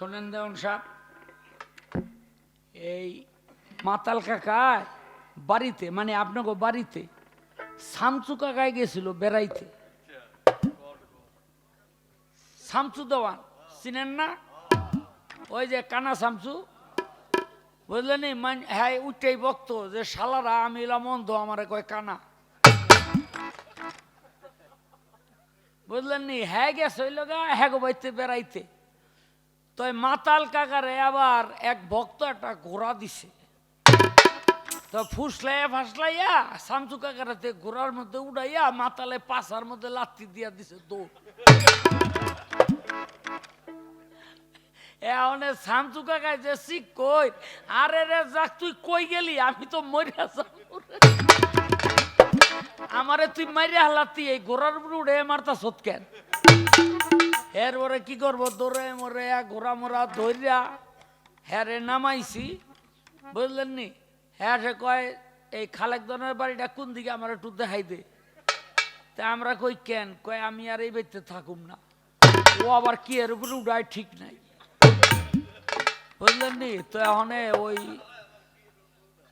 শোনেন দেওয়ান সাহ এই মাতাল কাকা বাড়িতে মানে আপনাকে বাড়িতে শামচু কাকায় গেছিল বেড়াইতে। শামসু দেওয়ান, চিনেন না? ওই যে কানা শামসু, বুঝলেন মান- হ্যাঁ উঠেই বক্ত যে শালারা আমি অন্ধ আমারে কয় কানা। বুঝলেন নি? হ্যাঁ গেছে হ্যাঁ গো বাইতে বেড়াইতে। তো মাতাল কাকারে আবার এক ভক্ত একটা ঘোড়া দিছে। তো ফুসলাইয়া ফাসলাইয়া শামসু কাকারাতে ঘোড়ার মধ্যে উড়াইয়া মাতালে পাশার মধ্যে লাত্তি দিয়া দিছে দৌড়। এমন শামসু কাকায় যে শিখ কই, আরে রে যাক, তুই কই গেলি? আমি তো মরিয়া আমারে তুই মারিয়া হালাতি এই ঘোড়ার উপরে উড়ে মারতা সত কেন? এরপরে কি করব? দৌড়ে মরে ঘোড়া মোড়া ধরিয়া। হ্যারে নামাইছি। বুঝলেন নি? হ্যাঁ সে কয়, এই খালেকদনের বাড়িটা কোন দিকে আমার একটু দেখাই দে। তা আমরা কই, কেন? কয়, আমি আর এই বাড়িতে থাকুম না। ও আবার কি এর উপরে উড়ায়, ঠিক নাই। বুঝলেন নি? তো এখন ওই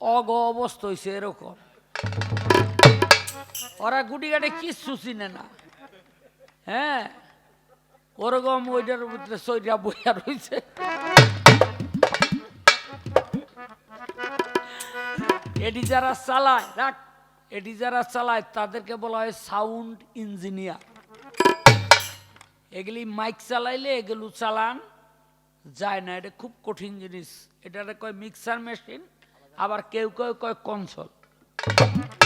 অগ অবস্থা হয়েছে এরকম। ওরা গুটি গাটে কিচ্ছু চিনে না। হ্যাঁ? ওরকম ওইটার ভিতরে সৈরা বইয়া রয়েছে। এটি যারা চালায়, রাখ, এটি যারা চালায়, তাদেরকে বলা হয় সাউন্ড ইঞ্জিনিয়ার। এগুলি মাইক চালাইলে এগুলো চালান যায় না, এটা খুব কঠিন জিনিস। এটারে কয় মিক্সার মেশিন, আবার কেউ কেউ কয় কনসল।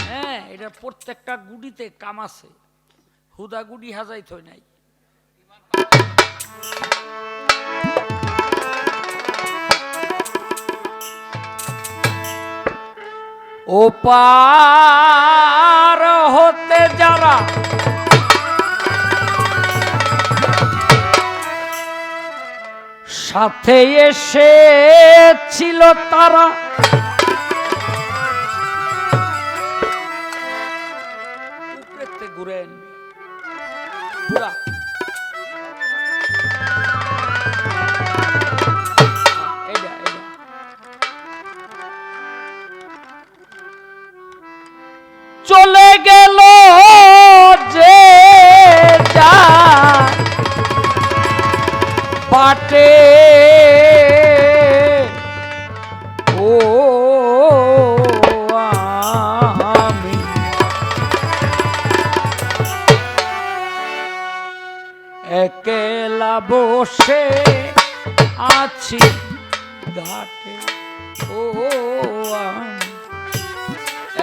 হ্যাঁ এটা প্রত্যেকটা গুডিতে কাম আছে। হুদা গুডি হাজাই থই নাই। ও পার হতে যারা সাথে এসে ছিল তারা বসে আছি ঘাটে। ও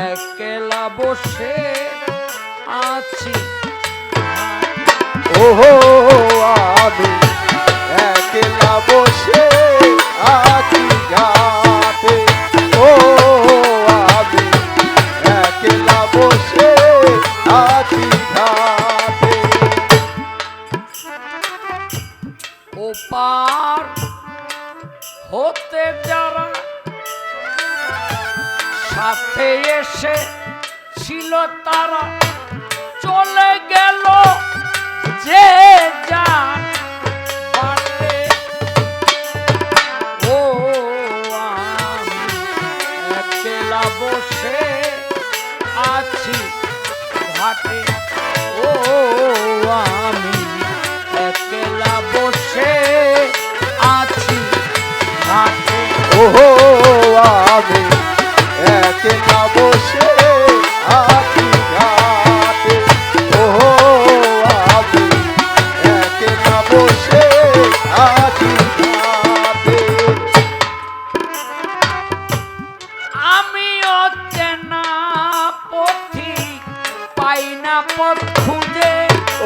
একলা বসে আছি ও আমি একলা বসে আছি হতে যারা সাথে এসে ছিল তারা চলে গেল। যে একলা বসে আছি ঘাটে। ও আমি পথ খুঁজে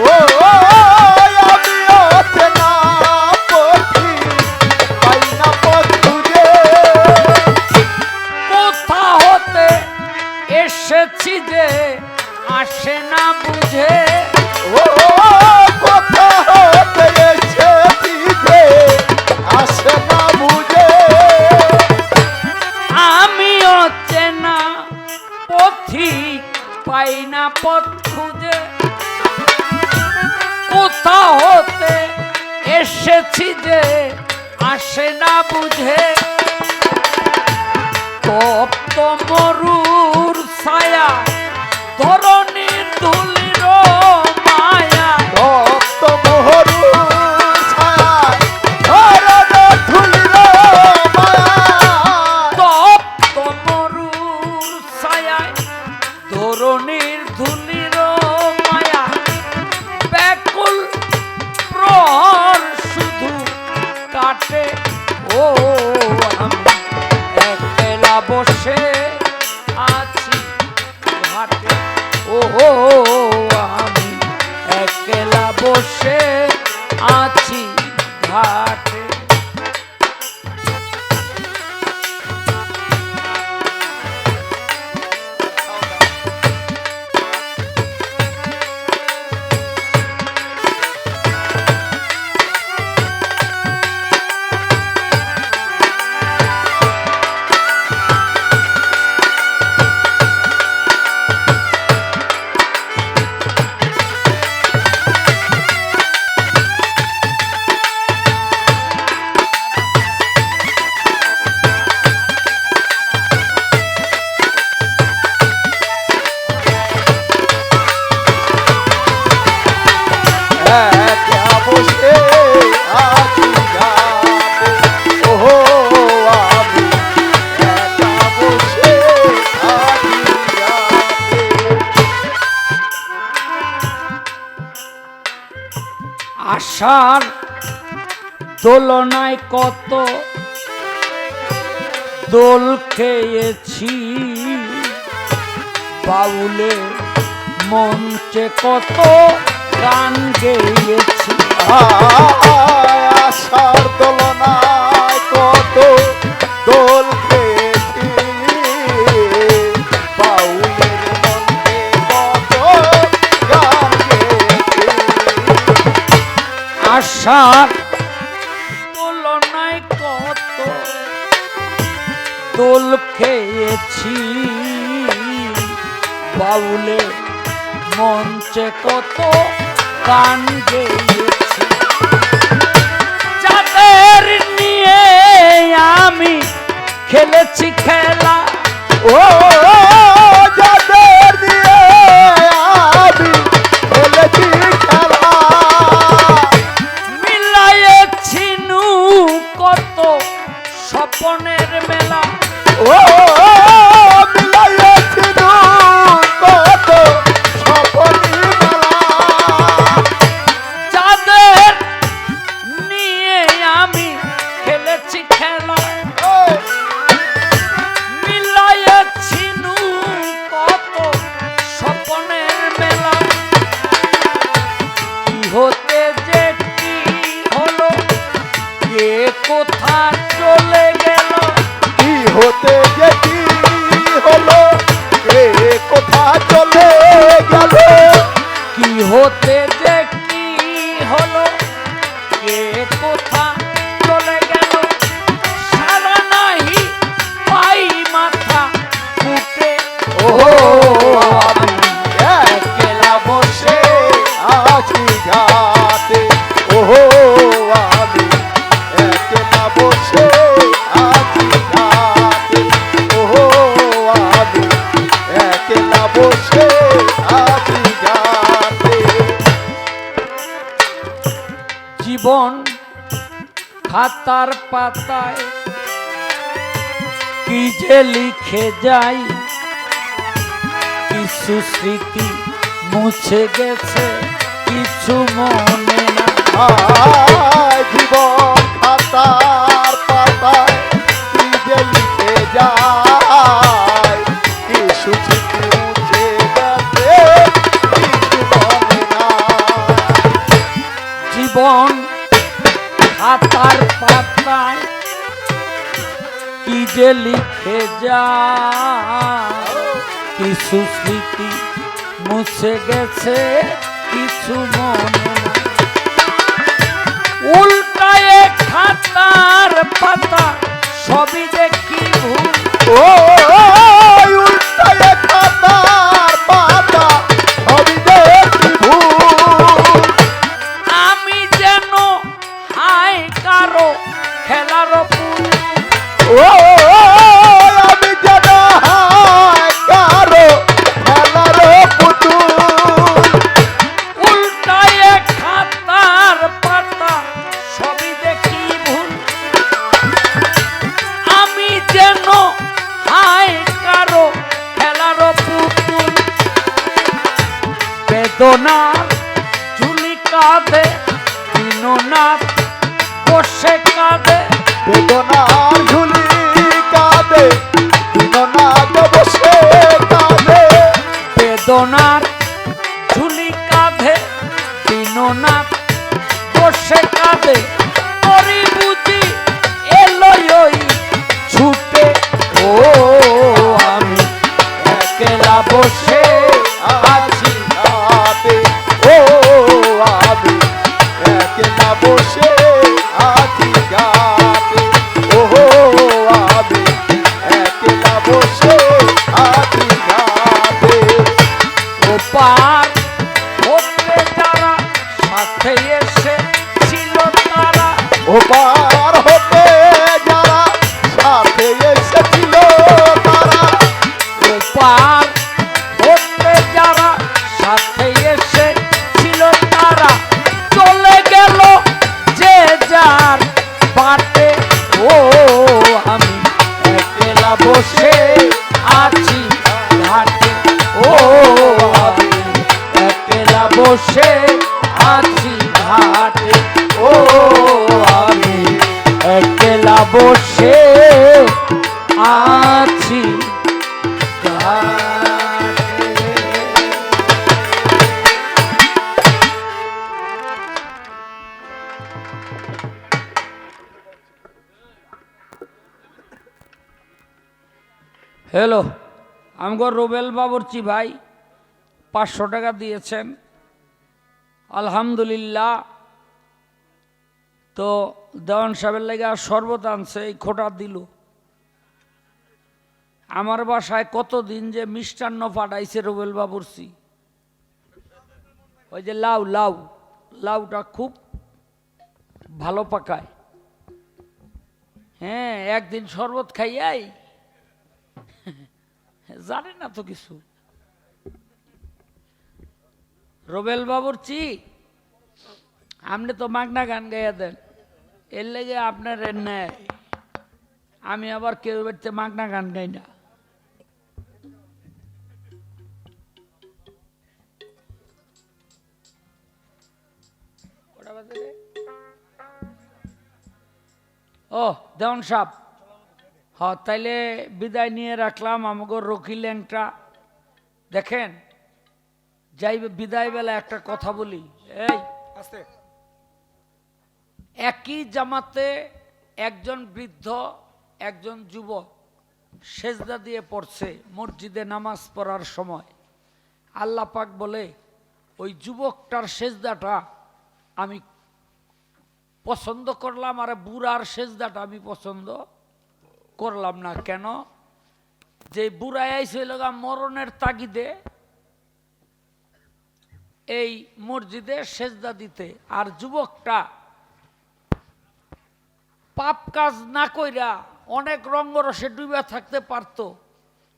ও আমি অচেনা পথি পাই না পথ খুঁজে। কোথা হতে এসেছি যে আসে না বুঝে? ও কথা হতে এসেছি যে আসে না বুঝে? আমি চেনা পথি পাই না পথ খুঁজে। কোথা হতে এসেছি যে আসে না বুঝে। তপ্ত মরুর ছায়া ধরণীর ধুলির আশার দোলনায় কত দোল খেয়েছি। বাউলে মঞ্চে কত গান গেয়েছি। আশার দোলনায় কত আশার তুলনায় কত তোল খেয়েছি। বাউলে মঞ্চে কত কান গেয়েছি। যাদের নিয়ে আমি খেলেছি খেলা, ও, যাদের পনেরো মেলা। ও। পাতার পাতায়। কি যে লিখে যাই, কিছু স্মৃতি মুছে গেছে, কিছু মনে না। জীবন খাতা। লিখে যা। কিছু স্মৃতি মুছে গেছে কিছু মনে Donar তারা বসে আছি। হ্যালো আমগো রুবেল বাবুরচি ভাই পাঁচশো টাকা দিয়েছেন। আলহামদুলিল্লাহ। তো দেওয়ান সাহেবের লেগে আর শরবত আনছে, এই খোটা দিল। আমার বাসায় কতদিন যে মিষ্টান্ন পাঠাইছে রুবেল বাবুরচি ওই যে লাউ লাউ, লাউটা খুব ভালো পাকায়। হ্যাঁ একদিন শরবত খাইয়াই জানে না তো কিছু। রবেল বাবুর চি আপনি তো মাগনা গান গাইয়া দেন। এর লেগে আপনার নেয় আমি আবার কেউ বাড়িতে মাগনা গান গাই না? ও, দেওয়ান সাহ হ, তাইলে বিদায় নিয়ে রাখলাম আমাকে রকি ল্যাংটা। দেখেন যাই বিদায় বেলা একটা কথা বলি। এই একই জামাতে একজন বৃদ্ধ, একজন যুবক সেজদা দিয়ে পড়ছে মসজিদে নামাজ পড়ার সময়। আল্লাহ পাক বলে, ওই যুবকটার সেজদাটা আমি পছন্দ করলাম, আর বুড়ার সেজদাটা আমি পছন্দ করলাম না। কেন? যে বুড়াই আইছিল গা মরণের তাগিদে এই মসজিদে সেজদা দিতে, আর যুবকটা পাপ কাজ না কইরা অনেক রঙ্গরসে ডুবে থাকতে পারত,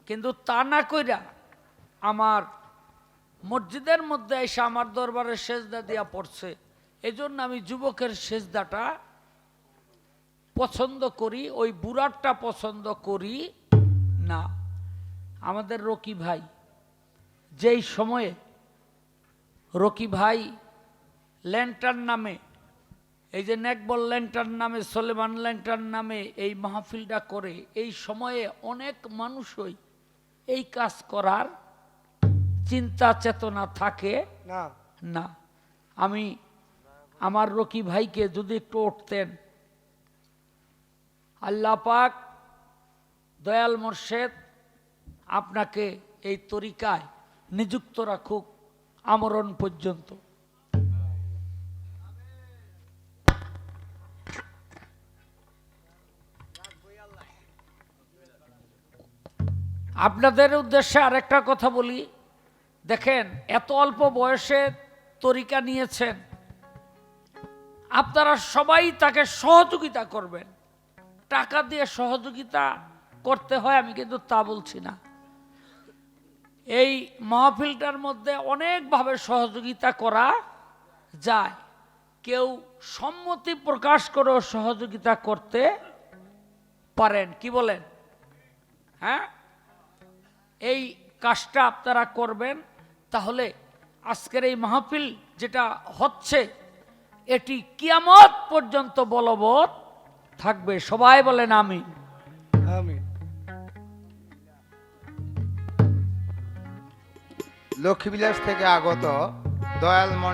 কিন্তু তা না কইরা আমার মসজিদের মধ্যে এসে আমার দরবারে সেজদা দিয়া পড়ছে। এই জন্য আমি যুবকের সেজদাটা পছন্দ করি, ওই বুড়ারটা পছন্দ করি না। আমাদের রকি ভাই, যেই সময়ে রকি ভাই ল্যান্টার নামে এই যে নেকবল ল্যান্টার নামে সলেমান ল্যান্টার নামে এই মাহফিলটা করে এই সময়ে অনেক মানুষই এই কাজ করার চিন্তা চেতনা থাকে? না। না। আমি আমার রকি ভাইকে যদি একটু উঠতেন। আল্লাহ পাক দয়াল মোর্শেদ আপনাকে এই তরিকায় নিযুক্ত রাখুক আমরণ পর্যন্ত। আপনাদের উদ্দেশ্যে আরেকটা কথা বলি। দেখেন, এত অল্প বয়সে তরিকা নিয়েছেন। আপনারা সবাই তাকে সহযোগিতা করবেন। টাকা দিয়ে সহযোগিতা করতে হয়, আমি কিন্তু তা বলছি না। এই মাহফিলটার মধ্যে অনেকভাবে সহযোগিতা করা যায়। কেউ সম্মতি প্রকাশ করেও সহযোগিতা করতে পারেন। কি বলেন? হ্যাঁ? এই কাজটা আপনারা করবেন তাহলে আজকের এই মাহফিল যেটা হচ্ছে এটি কিয়ামত পর্যন্ত বলবৎ থাকবে। সবাই বলেন আমি। আমি। লক্ষ্মীবিলাস থেকে আগত দয়াল মন্ডল